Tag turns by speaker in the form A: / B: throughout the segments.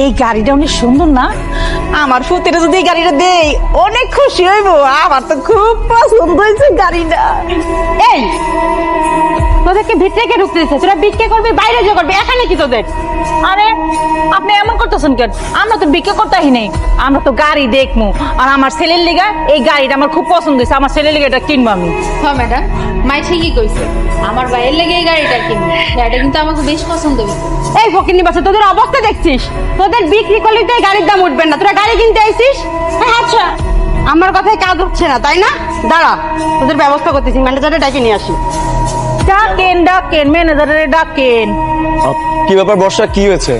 A: এই গাড়িটা অনেক সুন্দর না? আমার ফুতের যদি এই গাড়িটা দেই অনেক খুশি হইব। আমার তো খুব পছন্দ হয়েছে গাড়িটা।
B: এই তোদেরকে ভিতরে কে ঢুকতে দিচ্ছে তোরা বিক্রি করবি বাইরে যে করবি এখানে কি তোদের?
A: আরে আপনি এমন করতেছেন কেন? আমরা তো বিক্রি করতেই নেই। আমরা তো গাড়ি দেখব আর আমার ছেলের লিগা এই গাড়িটা আমার খুব পছন্দ হয়েছে। আমার ছেলের লিগা এটা কিনবো আমি।
C: হ্যাঁ ম্যাডাম মাই ঠিকই কইছে। আমার ভাইয়ের লেগে এই গাড়িটা কিনবো। গাড়িটা কিন্তু আমাকে বেশ পছন্দ হয়েছে।
B: এই ফকিনি বাচ্চা তোদের অবস্থা দেখছিস? তোদের বিক্রি করলে তো এই গাড়ির দাম উঠবে না। তোরা গাড়ি কিনতে আইছিস? হ্যাঁ আচ্ছা। আমার কথায় কাজ হচ্ছে না তাই না? দাঁড়া তোদের ব্যবস্থা করতেছি। ম্যানেজারে ডাকে নিয়ে আসি।
A: ডাকেন ডাকেন ম্যানেজারের ডাকেন।
D: কি ব্যাপার বর্ষা কি হয়েছে?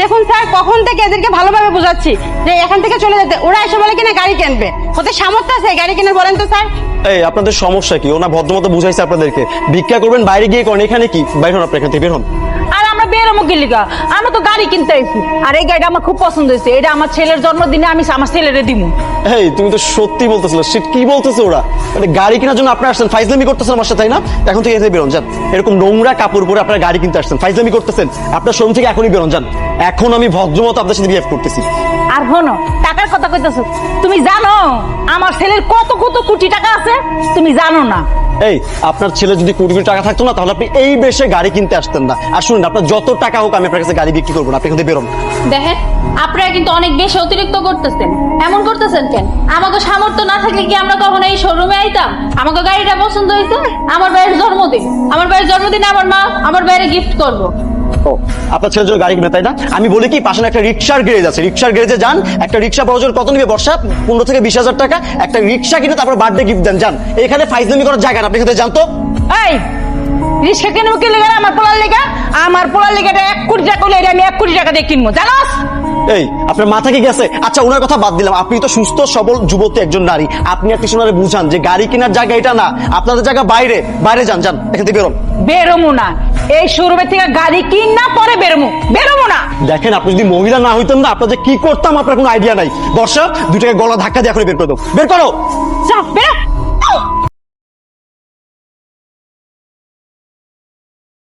B: দেখুন স্যার কখন থেকে এদেরকে ভালোভাবে বোঝাচ্ছি যে এখান থেকে চলে যেতে ওরা এসে বলে কিনা গাড়ি কিনবে? ওদের সামর্থ্য আছে গাড়ি কিনে বলেন তো স্যার।
D: এই আপনাদের সমস্যা কি? ওনা ভদ্রমতো বুঝাইছে আপনাদেরকে। ভিক্ষা করবেন বাইরে গিয়ে করেন এখানে কি? বাইরে হন আপনি এখান থেকে বের হন।
A: আমরা তো গাড়ি কিনতে আইছি। আর এই গাড়িটা আমার খুব পছন্দ হয়েছে। এটা আমার ছেলের জন্মদিনে আমি আমার ছেলেরে দিমু।
D: এই তুমি তো সত্যি বলতেছিল। কি বলতেছে ওরা? মানে গাড়ি কেনার জন্য আপনি আসছেন। ফাইজলামি করতেছেন আমার সাথে তাই না? এখন থেকে এখানে বেরোন যান। এরকম নোংরা কাপড় পরে আপনার গাড়ি কিনতে আসছেন। ফাইজলামি করতেছেন। আপনার শোরুম থেকে এখনই বেরোন যান। এখন আমি ভদ্রমতো আপনার সাথে বিহেভ করতেছি।
A: আর হনো টাকার কথা কইতেছো। তুমি জানো আমার ছেলের কত কত কোটি টাকা আছে? তুমি জানো না।
D: এই, আপনার ছেলে যদি কোটি কোটি টাকা থাকতো না, তাহলে আপনি এই বেশে গাড়ি কিনতে আসতেন না। আর শুনুন, আপনার যত টাকা হোক আমি আপনার কাছে গাড়ি বিক্রি করব না, আপনি কিন্তু বেরোন।
C: দেখেন, আপনারা কিন্তু অনেক বেশি অতিরিক্ত করতেছেন। এমন করতেছেন কেন? আমাকে সামর্থ্য না থাকলে কি আমরা কখনো এই শোরুমে আইতাম? আমাকে গাড়িটা পছন্দ হয়েছে আমার ভাইয়ের জন্মদিন। আমার ভাইয়ের জন্মদিন আমার মা আমার বাইরে গিফট করব।
D: ও আপনার ছেলের জন্য গাড়ি কিনবে, তাই না? আমি বলি কি, পাশে একটা রিক্সার গ্যারেজ আছে। রিক্সার গ্যারেজে যান, একটা রিক্সা বড় কত নিবে? বর্ষা, পনেরো থেকে বিশ হাজার টাকা। একটা রিক্সা কিনে তারপর বার্থডে গিফট দেন, যান। এখানে ফাইজলামি করার জায়গা না আপনি সাথে জানতো
A: এই, রিক্সা কিনবো কি লেগে আমার পোলার লেগা? আমার পোলার লেগে এক কোটি টাকা হলে আমি এক কোটি টাকা দিয়ে কিনবো। জানোস?
D: এই আপনার মাথা কি গেছে? আচ্ছা ওনার কথা বাদ দিলাম। আপনি তো সুস্থ সবল যুবতী একজন নারী। আপনি আর কিছু বুঝান যে গাড়ি কেনার জায়গা এটা না। আপনাদের জায়গা বাইরে। বাইরে যান যান এখান থেকে বেরোন।
A: বেরোমু না। এই শোরুমের থেকে গাড়ি কিন না পরে বেরোমু। বেরোমু না।
D: দেখেন আপনি যদি মহিলা না হইতেন না আপনাদের কি করতাম আপনার কোনো আইডিয়া নাই। বর্ষা দুটাকে গলা ধাক্কা দিয়ে এখন বের করে দাও। বের করো।
A: যা বেরো।